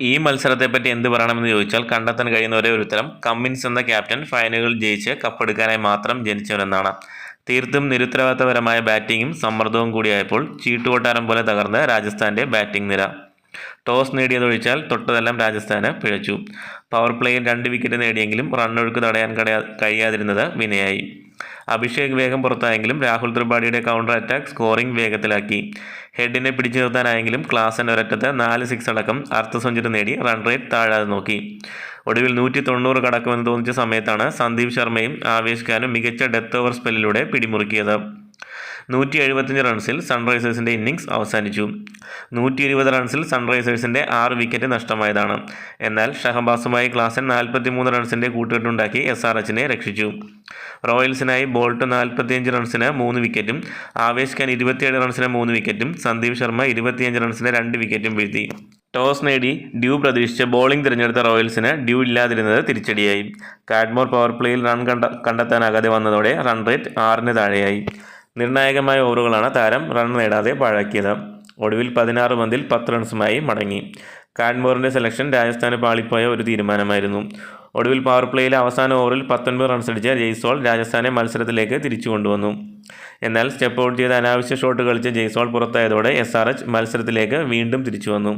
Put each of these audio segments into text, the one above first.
ഈ മത്സരത്തെപ്പറ്റി എന്ത് പറയണമെന്ന് ചോദിച്ചാൽ കണ്ടെത്താൻ കഴിയുന്ന ഒരേ ഒരു ഉത്തരം കമ്മിൻസ് എന്ന ക്യാപ്റ്റൻ ഫൈനലുകൾ ജയിച്ച് കപ്പെടുക്കാനായി മാത്രം ജനിച്ചവരെന്നാണ് തീർത്തും നിരുത്തരവാദിത്തപരമായ ബാറ്റിങ്ങും സമ്മർദ്ദവും കൂടിയായപ്പോൾ ചീട്ടുകൊട്ടാരം പോലെ തകർന്ന് രാജസ്ഥാന്റെ ബാറ്റിംഗ് നിര. ടോസ് നേടിയതൊഴിച്ചാൽ തൊട്ടതെല്ലാം രാജസ്ഥാന് പിഴച്ചു. പവർ പ്ലേയിൽ രണ്ട് വിക്കറ്റ് നേടിയെങ്കിലും റണ്ണൊഴുക്ക് തടയാൻ കഴിയാ- കഴിയാതിരുന്നത് വിനയായി. അഭിഷേക് വേഗം പുറത്തായെങ്കിലും രാഹുൽ ത്രിപാഠിയുടെ കൗണ്ടർ അറ്റാക്ക് സ്കോറിംഗ് വേഗത്തിലാക്കി. ഹെഡിനെ പിടിച്ചു നിർത്താനായെങ്കിലും ക്ലാസൻ ഒരറ്റത്ത് നാല് സിക്സ് അടക്കം അർദ്ധ സെഞ്ചുറി നേടി റൺ റേറ്റ് താഴാതെ നോക്കി. ഒടുവിൽ നൂറ്റി തൊണ്ണൂറ് കടക്കുമെന്ന് തോന്നിച്ച സമയത്താണ് സന്ദീപ് ശർമ്മയും ആവേശ് ഖാനും മികച്ച ഡെത്ത് ഓവർ സ്പെല്ലിലൂടെ പിടിമുറുക്കിയത്. നൂറ്റി എഴുപത്തഞ്ച് റൺസിൽ സൺറൈസേഴ്സിന്റെ ഇന്നിങ്സ് അവസാനിച്ചു. നൂറ്റി ഇരുപത് റൺസിൽ സൺറൈസേഴ്സിന്റെ ആറ് വിക്കറ്റ് നഷ്ടമായതാണ്. എന്നാൽ ഷഹബാസുമായി ക്ലാസൻ നാൽപ്പത്തി മൂന്ന് റൺസിന്റെ കൂട്ടുകെട്ടുണ്ടാക്കി എസ് ആർ എച്ചിനെ രക്ഷിച്ചു. റോയൽസിനായി ബോൾട്ട് നാൽപ്പത്തിയഞ്ച് റൺസിന് മൂന്ന് വിക്കറ്റും ആവേശ് ഖാൻ ഇരുപത്തിയേഴ് റൺസിന് മൂന്ന് വിക്കറ്റും സന്ദീപ് ശർമ്മ ഇരുപത്തിയഞ്ച് റൺസിന് രണ്ട് വിക്കറ്റും വീഴ്ത്തി. ടോസ് നേടി ഡ്യൂ പ്രതീക്ഷിച്ച് ബോളിംഗ് തിരഞ്ഞെടുത്ത റോയൽസിന് ഡ്യൂ ഇല്ലാതിരുന്നത് തിരിച്ചടിയായി. കാഡ്മോർ പവർ പ്ലേയിൽ റൺ കണ്ട കണ്ടെത്താനാകാതെ വന്നതോടെ റൺ റേറ്റ് ആറിന് താഴെയായി. നിർണായകമായ ഓവറുകളാണ് താരം റൺ നേടാതെ പാഴാക്കിയത്. ഒടുവിൽ പതിനാറ് പന്തിൽ പത്ത് റൺസുമായി മടങ്ങി. കാൺമോറിന്റെ സെലക്ഷൻ രാജസ്ഥാന് പാളിപ്പോയ ഒരു തീരുമാനമായിരുന്നു. ഒടുവിൽ പവർ പ്ലേയിലെ അവസാന ഓവറിൽ പത്തൊൻപത് റൺസ് അടിച്ച ജയ്സോൾ രാജസ്ഥാനെ മത്സരത്തിലേക്ക് തിരിച്ചു കൊണ്ടുവന്നു. എന്നാൽ സ്റ്റെപ്പ് ഔട്ട് ചെയ്ത് അനാവശ്യ ഷോട്ട് കളിച്ച ജയ്സോൾ പുറത്തായതോടെ എസ് ആർ എച്ച് മത്സരത്തിലേക്ക് വീണ്ടും തിരിച്ചു വന്നു.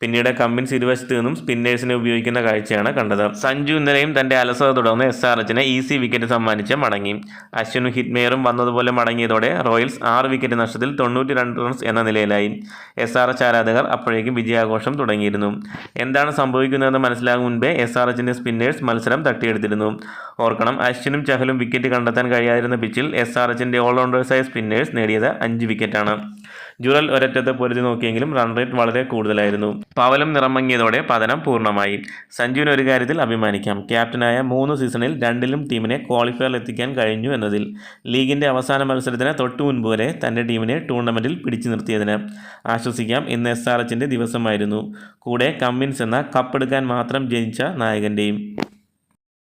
പിന്നീട് കമ്മിൻസ് ഇരുവശത്ത് നിന്നും സ്പിന്നേഴ്സിനെ ഉപയോഗിക്കുന്ന കാഴ്ചയാണ് കണ്ടത്. സഞ്ജു ഇന്നലെയും തന്റെ അലസത തുടർന്ന് എസ് ആർ എച്ചിന് ഈസി വിക്കറ്റ് സമ്മാനിച്ച് മടങ്ങി. അശ്വിനും ഹിറ്റ്മേയറും വന്നതുപോലെ മടങ്ങിയതോടെ റോയൽസ് ആറ് വിക്കറ്റ് നഷ്ടത്തിൽ തൊണ്ണൂറ്റി രണ്ട് റൺസ് എന്ന നിലയിലായി. എസ് ആർ എച്ച് ആരാധകർ അപ്പോഴേക്കും വിജയാഘോഷം തുടങ്ങിയിരുന്നു. എന്താണ് സംഭവിക്കുന്നതെന്ന് മനസ്സിലാകും മുൻപേ എസ് ആർ എച്ചിന്റെ സ്പിന്നേഴ്സ് മത്സരം തട്ടിയെടുത്തിരുന്നു. ഓർക്കണം അശ്വിനും ചഹലും വിക്കറ്റ് കണ്ടെത്താൻ കഴിയാതിരുന്ന പിച്ചിൽ എസ് ആർ എച്ചിന്റെ ഓൾറൗണ്ടേഴ്സായ സ്പിന്നേഴ്സ് നേടിയത് അഞ്ച് വിക്കറ്റാണ് ജുറൽ ഒരറ്റത്ത് പൊരുതി നോക്കിയെങ്കിലും റൺ റേറ്റ് വളരെ കൂടുതലായിരുന്നു. പവലം നിറമങ്ങിയതോടെ പതനം പൂർണമായി. സഞ്ജുവിന് ഒരു കാര്യത്തിൽ അഭിമാനിക്കാം. ക്യാപ്റ്റനായ മൂന്ന് സീസണിൽ രണ്ടിലും ടീമിനെ ക്വാളിഫയറിൽ എത്തിക്കാൻ കഴിഞ്ഞു എന്നതിൽ. ലീഗിന്റെ അവസാന മത്സരത്തിന് തൊട്ടു മുൻപ് വരെ തന്റെ ടീമിനെ ടൂർണമെന്റിൽ പിടിച്ചു നിർത്തിയതിന്. ആശ്വസിക്കാം ഇന്ന് എസ് ആർ എച്ചിന്റെ ദിവസമായിരുന്നു. കൂടെ കമ്മിൻസ് എന്ന കപ്പെടുക്കാൻ മാത്രം ജനിച്ച നായകന്റെയും